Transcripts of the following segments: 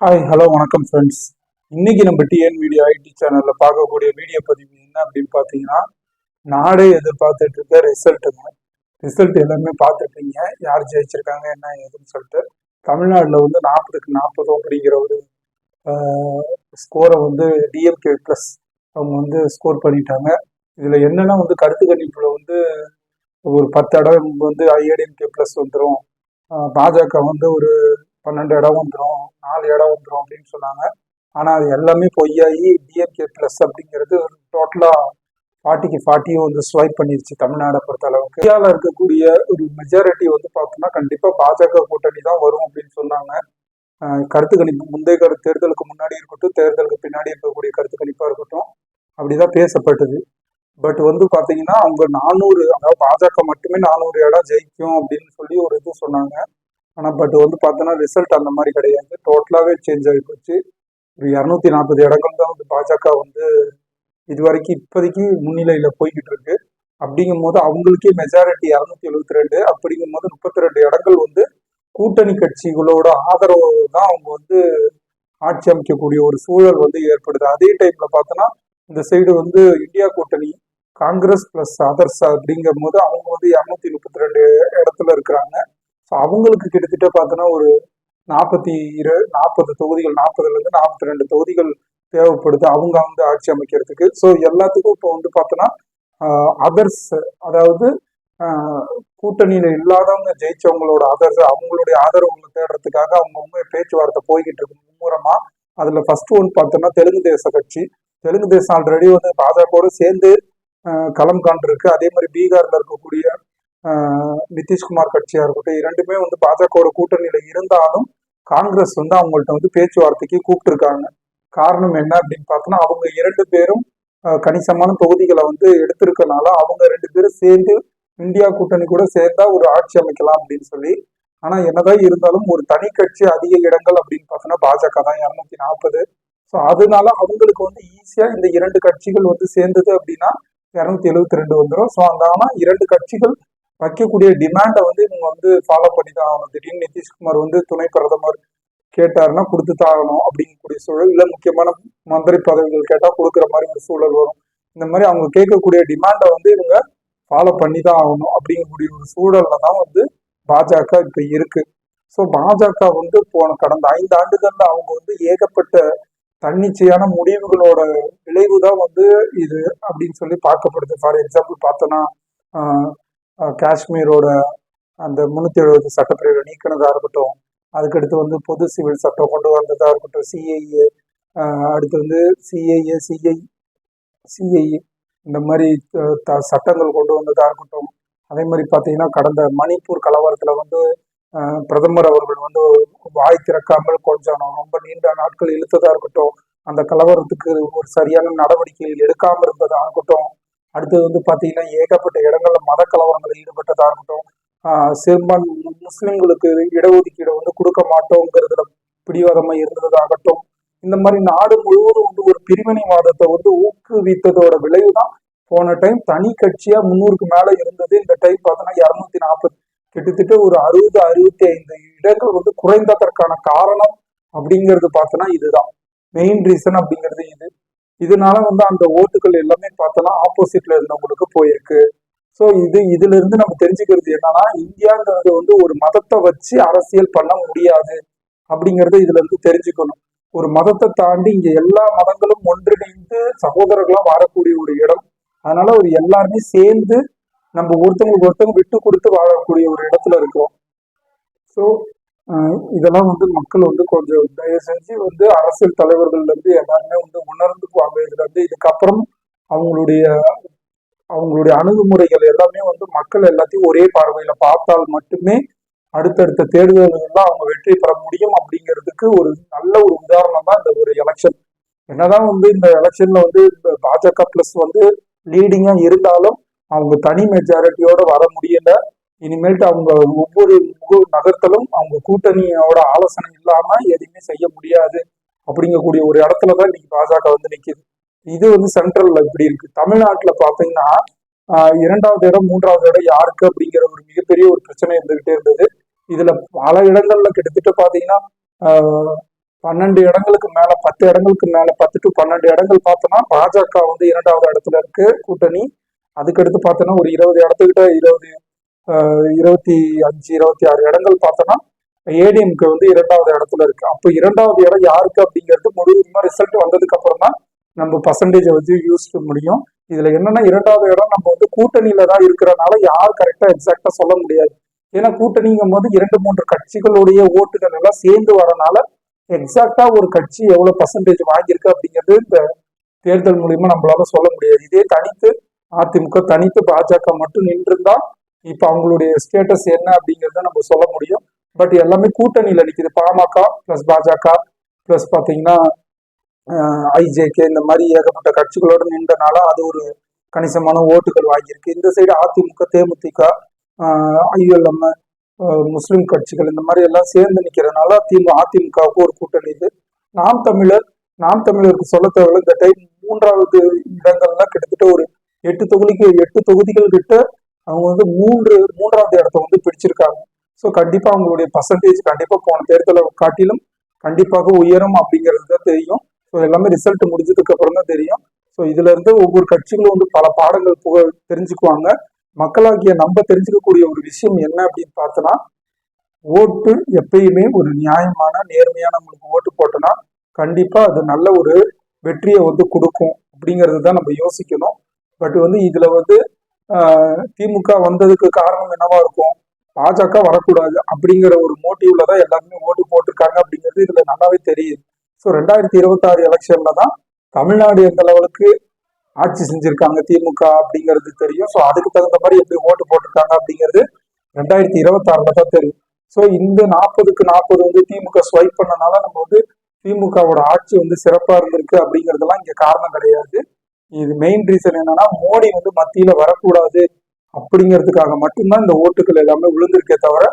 Hi hello வணக்கம் friends இன்னைக்கு நம்ம டிஎன் மீடியா ஐடி சேனல்ல பார்க்கக்கூடிய வீடியோ பதிவு என்ன அப்படின்னு பார்த்தீங்கன்னா நாடே எதிர்பார்த்துட்டு இருக்க ரிசல்ட்டுங்க ரிசல்ட் எல்லாமே பார்த்துருப்பீங்க. யார் ஜெயிச்சிருக்காங்க என்ன ஏதுன்னு சொல்லிட்டு. தமிழ்நாட்டில் வந்து நாற்பதுக்கு நாற்பது அப்படிங்கிற ஒரு ஸ்கோரை வந்து டிஎம்கே ப்ளஸ் அவங்க வந்து ஸ்கோர் பண்ணிட்டாங்க. இதில் என்னன்னா வந்து கருத்து கணிப்பில் வந்து ஒரு பத்து இடம் வந்து ஐஏடிஎம்கே ப்ளஸ் வந்துடும் பாஜக வந்து ஒரு பன்னெண்டு இடம் வந்துடும் நாலு இடம் வந்துடும் அப்படின்னு சொன்னாங்க. ஆனால் அது எல்லாமே பொய்யாகி டிஎம்கே ப்ளஸ் அப்படிங்கிறது டோட்டலாக ஃபார்ட்டிக்கு ஃபார்ட்டியும் வந்து ஸ்வைப் பண்ணிருச்சு தமிழ்நாடை பொறுத்த அளவுக்கு. இந்தியாவில் இருக்கக்கூடிய ஒரு மெஜாரிட்டி வந்து பார்த்தோம்னா கண்டிப்பாக பாஜக கூட்டணி தான் வரும் அப்படின்னு சொன்னாங்க. கருத்து கணிப்பு முந்தைய கரு தேர்தலுக்கு முன்னாடி இருக்கட்டும் தேர்தலுக்கு பின்னாடி இருக்கக்கூடிய கருத்து கணிப்பாக இருக்கட்டும் அப்படிதான் பேசப்பட்டது. பட் வந்து பார்த்தீங்கன்னா அவங்க நானூறு அதாவது பாஜக மட்டுமே நானூறு இடம் ஜெயிக்கும் அப்படின்னு சொல்லி ஒரு இது சொன்னாங்க. ஆனால் பட் வந்து பார்த்தோன்னா ரிசல்ட் அந்த மாதிரி கிடையாது. டோட்டலாகவே சேஞ்ச் ஆகி போச்சு. ஒரு இரநூத்தி நாற்பது இடங்கள் தான் வந்து பாஜக வந்து இது வரைக்கும் இப்போதைக்கு முன்னிலையில் போய்கிட்டு இருக்கு. அப்படிங்கும் போது அவங்களுக்கே மெஜாரிட்டி இரநூத்தி எழுபத்தி ரெண்டு அப்படிங்கும் போது முப்பத்தி ரெண்டு இடங்கள் வந்து கூட்டணி கட்சிகளோட ஆதரவு தான் அவங்க வந்து ஆட்சி அமைக்கக்கூடிய ஒரு சூழல் வந்து ஏற்படுது. அதே டைம்ல பார்த்தோன்னா இந்த சைடு வந்து இந்தியா கூட்டணி காங்கிரஸ் பிளஸ் அதர்ஸ் அப்படிங்கும் போது அவங்க வந்து இரநூத்தி முப்பத்தி ரெண்டு இடத்துல இருக்கிறாங்க. ஸோ அவங்களுக்கு கிட்டத்தட்ட பார்த்தோன்னா ஒரு நாற்பத்தி இரு நாற்பது தொகுதிகள் நாற்பதுலேருந்து நாற்பத்தி ரெண்டு தொகுதிகள் தேவைப்படுது அவங்க வந்து ஆட்சி அமைக்கிறதுக்கு. ஸோ எல்லாத்துக்கும் இப்போ வந்து பார்த்தோன்னா அதர்ஸ் அதாவது கூட்டணியில் இல்லாதவங்க ஜெயிச்சவங்களோட அதர்ஸ் அவங்களுடைய ஆதரவுகளை தேடுறதுக்காக அவங்கவுங்க பேச்சுவார்த்தை போய்கிட்டு இருக்கு மும்முரமா. அதில் ஃபர்ஸ்ட் ஒன் பார்த்தோன்னா தெலுங்கு தேச கட்சி. தெலுங்கு தேசம் ஆல்ரெடி வந்து பாஜகவோடு சேர்ந்து களம் காண்டிருக்கு அதே மாதிரி பீகாரில் இருக்கக்கூடிய நிதிஷ்குமார் கட்சியா இருக்கட்டும் இரண்டுமே வந்து பாஜகவோட கூட்டணியில இருந்தாலும் காங்கிரஸ் வந்து அவங்கள்ட்ட வந்து பேச்சுவார்த்தைக்கு கூப்பிட்டுருக்காங்க. காரணம் என்ன அப்படின்னு பார்த்தோன்னா அவங்க இரண்டு பேரும் கணிசமான தொகுதிகளை வந்து எடுத்திருக்கனால அவங்க ரெண்டு பேரும் சேர்ந்து இந்தியா கூட்டணி கூட சேர்ந்தா ஒரு ஆட்சி அமைக்கலாம் அப்படின்னு சொல்லி ஆனா என்னதான் இருந்தாலும் ஒரு தனி கட்சி அதிக இடங்கள் அப்படின்னு பார்த்தோன்னா பாஜக தான் இரநூத்தி நாற்பது. ஸோ அதனால அவங்களுக்கு வந்து ஈஸியா இந்த இரண்டு கட்சிகள் வந்து சேர்ந்தது அப்படின்னா இரநூத்தி எழுபத்தி ரெண்டு வந்துடும் ஸோ அந்த ஆனால் இரண்டு கட்சிகள் வைக்கக்கூடிய டிமாண்டை வந்து இவங்க வந்து ஃபாலோ பண்ணி தான் ஆகணும். திடீர்னு நிதிஷ்குமார் வந்து துணை பிரதமர் கேட்டாருன்னா கொடுத்து தாகணும் ஆகணும் அப்படிங்கக்கூடிய சூழல் இல்லை முக்கியமான மந்திரி பதவிகள் கேட்டால் கொடுக்குற மாதிரி ஒரு சூழல் வரும். இந்த மாதிரி அவங்க கேட்கக்கூடிய டிமாண்டை வந்து இவங்க ஃபாலோ பண்ணி தான் ஆகணும் அப்படிங்கக்கூடிய ஒரு சூழல்ல தான் வந்து பாஜக இப்போ இருக்கு. ஸோ பாஜக வந்து போன கடந்த ஐந்து ஆண்டுகள்ல அவங்க வந்து ஏகப்பட்ட தன்னிச்சையான முடிவுகளோட விளைவு தான் வந்து இது அப்படின்னு சொல்லி பார்க்கப்படுது. ஃபார் எக்ஸாம்பிள் பார்த்தோன்னா காஷ்மீரோட அந்த முந்நூற்றி எழுபது சட்டப்பிரிவை நீக்கினதா இருக்கட்டும் அதுக்கடுத்து வந்து பொது சிவில் சட்டம் கொண்டு வந்ததா இருக்கட்டும் சிஐஏ அடுத்து வந்து சிஐஏ சிஐ சிஐஏ இந்த மாதிரி த- சட்டங்கள் கொண்டு வந்ததா இருக்கட்டும் அதே மாதிரி பார்த்தீங்கன்னா கடந்த மணிப்பூர் கலவரத்தில் வந்து பிரதமர் அவர்கள் வந்து வாய் திறக்காமல் கொஞ்சம் ரொம்ப நீண்ட நாட்கள் இழுத்ததா இருக்கட்டும் அந்த கலவரத்துக்கு ஒரு சரியான நடவடிக்கைகள் எடுக்காமல் இருப்பதாக இருக்கட்டும் அடுத்தது வந்து பார்த்தீங்கன்னா ஏகப்பட்ட இடங்கள்ல மத கலவரங்களில் ஈடுபட்டதாக இருக்கட்டும் சிறுபான் முஸ்லிம்களுக்கு இடஒதுக்கீடு வந்து கொடுக்க மாட்டோங்கிறதுல பிடிவாதமாக இருந்ததாகட்டும் இந்த மாதிரி நாடு முழுவதும் வந்து ஒரு பிரிவினைவாதத்தை வந்து ஊக்குவித்ததோட விளைவு தான் போன டைம் தனி கட்சியா முன்னூறுக்கு மேல இருந்தது. இந்த டைம் பார்த்தோன்னா இரநூத்தி நாற்பது கிட்டத்தட்ட ஒரு அறுபது அறுபத்தி ஐந்து இடங்கள் வந்து குறைந்ததற்கான காரணம் அப்படிங்கிறது பார்த்தோன்னா இதுதான். மெயின் ரீசன் அப்படிங்கிறது இது. இதனால வந்து அந்த ஓட்டுகள் எல்லாமே பார்த்தோன்னா ஆப்போசிட்ல இருந்தவங்களுக்கு போயிருக்கு. ஸோ இது இதுல இருந்து நம்ம தெரிஞ்சுக்கிறது என்னன்னா இந்தியாங்கிறது வந்து ஒரு மதத்தை வச்சு அரசியல் பண்ண முடியாது அப்படிங்கறத இதுல இருந்து தெரிஞ்சுக்கணும். ஒரு மதத்தை தாண்டி இங்க எல்லா மதங்களும் ஒன்றிணைந்து சகோதரர்களா வாழக்கூடிய ஒரு இடம். அதனால ஒரு எல்லாருமே சேர்ந்து நம்ம ஒருத்தவங்களுக்கு ஒருத்தவங்க விட்டு கொடுத்து வாழக்கூடிய ஒரு இடத்துல இருக்கிறோம். ஸோ இதெல்லாம் வந்து மக்கள் வந்து கொஞ்சம் தயவு செஞ்சு வந்து அரசியல் தலைவர்கள்லேருந்து எல்லாருமே வந்து உணர்ந்துக்குவாங்க இதுல இருந்து இதுக்கப்புறம் அவங்களுடைய அவங்களுடைய அணுகுமுறைகள் எல்லாமே வந்து மக்கள் எல்லாத்தையும் ஒரே பார்வையில பார்த்தால் மட்டுமே அடுத்தடுத்த தேர்தல்கள்ல அவங்க வெற்றி பெற முடியும் அப்படிங்கிறதுக்கு ஒரு நல்ல ஒரு உதாரணம் தான் இந்த ஒரு எலெக்ஷன் என்னதான் வந்து இந்த எலெக்ஷன்ல வந்து பாஜக பிளஸ் வந்து லீடிங்கா இருந்தாலும் அவங்க தனி மெஜாரிட்டியோட வர முடியல. இனிமேல்ட்டு அவங்க ஒவ்வொரு முக நகர்த்தலும் அவங்க கூட்டணியோட ஆலோசனை இல்லாம எதுவுமே செய்ய முடியாது அப்படிங்கக்கூடிய ஒரு இடத்துல தான் இன்னைக்கு பாஜக வந்து நிக்குது. இது வந்து சென்ட்ரல்ல இப்படி இருக்கு. தமிழ்நாட்டுல பாத்தீங்கன்னா இரண்டாவது இடம் மூன்றாவது இடம் யாருக்கு அப்படிங்கிற ஒரு மிகப்பெரிய ஒரு பிரச்சனை இருந்துகிட்டே இருந்தது. இதுல பல இடங்கள்ல கிட்டத்தட்ட பாத்தீங்கன்னா பன்னெண்டு இடங்களுக்கு மேல பத்து இடங்களுக்கு மேல பத்து டு பன்னெண்டு இடங்கள் பார்த்தோம்னா பாஜக வந்து இரண்டாவது இடத்துல இருக்கு கூட்டணி. அதுக்கடுத்து பார்த்தோன்னா ஒரு இருபது இடத்துக்கிட்ட இருபது இருபத்தி அஞ்சு இருபத்தி ஆறு இடங்கள் பார்த்தோன்னா ஏடிஎம்க்கு வந்து இரண்டாவது இடத்துல இருக்கு. அப்போ இரண்டாவது இடம் யாருக்கு அப்படிங்கிறது முழுவதுமா ரிசல்ட் வந்ததுக்கு அப்புறம் தான் நம்ம பர்சன்டேஜை வச்சு யூஸ் பண்ண முடியும். இதுல என்னன்னா இரண்டாவது இடம் நம்ம வந்து கூட்டணியில தான் இருக்கிறனால யார் கரெக்டா எக்ஸாக்டா சொல்ல முடியாது. ஏன்னா கூட்டணிங்கும் போது இரண்டு மூன்று கட்சிகளுடைய ஓட்டுகள் எல்லாம் சேர்ந்து வரனால எக்ஸாக்டா ஒரு கட்சி எவ்வளவு பர்சன்டேஜ் வாங்கியிருக்கு அப்படிங்கிறது இந்த தேர்தல் மூலியமா நம்மளால சொல்ல முடியாது. இதே தனித்து அதிமுக தனித்து பாஜக மட்டும் நின்றிருந்தா இப்ப அவங்களுடைய ஸ்டேட்டஸ் என்ன அப்படிங்கறத நம்ம சொல்ல முடியும். பட் எல்லாமே கூட்டணியில நிக்குது. பாமக பிளஸ் பாஜக பிளஸ் பாத்தீங்கன்னா ஐஜேகே இந்த மாதிரி ஏகப்பட்ட கட்சிகளோடு நின்றனால அது ஒரு கணிசமான ஓட்டுகள் வாங்கியிருக்கு. இந்த சைடு அதிமுக தேமுதிக ஐஎல்எம் முஸ்லிம் கட்சிகள் இந்த மாதிரி எல்லாம் சேர்ந்து நிக்கிறதுனால திமுக அதிமுகவுக்கு ஒரு கூட்டணி இது. நாம் தமிழர் நாம் தமிழருக்கு சொல்ல தேவையில்ல. இந்த டைம் மூன்றாவது இடங்கள்லாம் கிட்டத்தட்ட ஒரு எட்டு தொகுதிக்கு எட்டு தொகுதிகள் கிட்ட அவங்க வந்து மூன்று மூன்றாவது இடத்த வந்து பிடிச்சிருக்காங்க. ஸோ கண்டிப்பாக அவங்களுடைய பர்சன்டேஜ் கண்டிப்பாக போன தேர்தலை காட்டிலும் கண்டிப்பாக உயரும் அப்படிங்கிறது தான் தெரியும். ஸோ எல்லாமே ரிசல்ட் முடிஞ்சதுக்கு அப்புறம் தான் தெரியும். ஸோ இதுல இருந்து ஒவ்வொரு கட்சிகளும் வந்து பல பாடங்கள் புக தெரிஞ்சுக்குவாங்க. மக்களாகிய நம்ம தெரிஞ்சுக்கக்கூடிய ஒரு விஷயம் என்ன அப்படின்னு பார்த்தோன்னா ஓட்டு எப்பயுமே ஒரு நியாயமான நேர்மையான உங்களுக்கு ஓட்டு போட்டோன்னா கண்டிப்பா அது நல்ல ஒரு வெற்றியை வந்து கொடுக்கும் அப்படிங்கிறது தான் நம்ம யோசிக்கணும். பட் வந்து இதுல வந்து திமுக வந்ததுக்கு காரணம் என்னவா இருக்கும்? பாஜக வரக்கூடாது அப்படிங்கிற ஒரு மோட்டிவ்ல தான் எல்லாருமே ஓட்டு போட்டிருக்காங்க அப்படிங்கிறது இதுல நல்லாவே தெரியுது. ஸோ ரெண்டாயிரத்தி இருபத்தாறு எலெக்ஷன்ல தான் தமிழ்நாடு எந்த லெவலுக்கு ஆட்சி செஞ்சிருக்காங்க திமுக அப்படிங்கிறது தெரியும். ஸோ அதுக்கு தகுந்த மாதிரி எப்படி ஓட்டு போட்டிருக்காங்க அப்படிங்கிறது ரெண்டாயிரத்தி இருபத்தாறுல தான் தெரியும். ஸோ இந்த நாற்பதுக்கு நாற்பது வந்து திமுக ஸ்வைப் பண்ணனால நம்ம வந்து திமுகவோட ஆட்சி வந்து சிறப்பாக இருந்திருக்கு அப்படிங்கிறதுலாம் இங்கே காரணம் கிடையாது. இது மெயின் ரீசன் என்னன்னா மோடி வந்து மத்தியில வரக்கூடாது அப்படிங்கிறதுக்காக மட்டும்தான் இந்த ஓட்டுகள் எல்லாமே விழுந்திருக்கே தவிர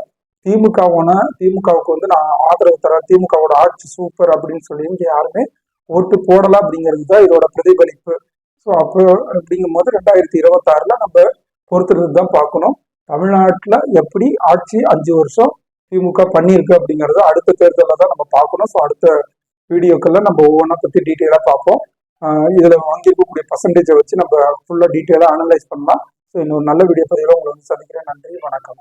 திமுகவோன திமுகவுக்கு வந்து நான் ஆதரவு தரேன் திமுகவோட ஆட்சி சூப்பர் அப்படின்னு சொல்லி இங்கே யாருமே ஓட்டு போடலாம் அப்படிங்கிறது தான் இதோட பிரதிபலிப்பு. ஸோ அப்போ அப்படிங்கும்போது ரெண்டாயிரத்தி இருபத்தாறுல நம்ம பொறுத்திருந்து தான் பார்க்கணும். தமிழ்நாட்டில் எப்படி ஆட்சி அஞ்சு வருஷம் திமுக பண்ணியிருக்கு அப்படிங்கறத அடுத்த தேர்தலில் தான் நம்ம பார்க்கணும். ஸோ அடுத்த வீடியோக்கள்ல நம்ம ஒவ்வொன்றா பற்றி டீட்டெயிலாக பார்ப்போம். இதுல வாங்கியிருக்கக்கூடிய பர்சன்டேஜை வச்சு நம்ம ஃபுல்லாக டீட்டெயிலாக அனலைஸ் பண்ணலாம். ஸோ இன்னொரு நல்ல வீடியோ பதிவில் உங்களை வந்து சந்திக்கிறேன். நன்றி வணக்கம்.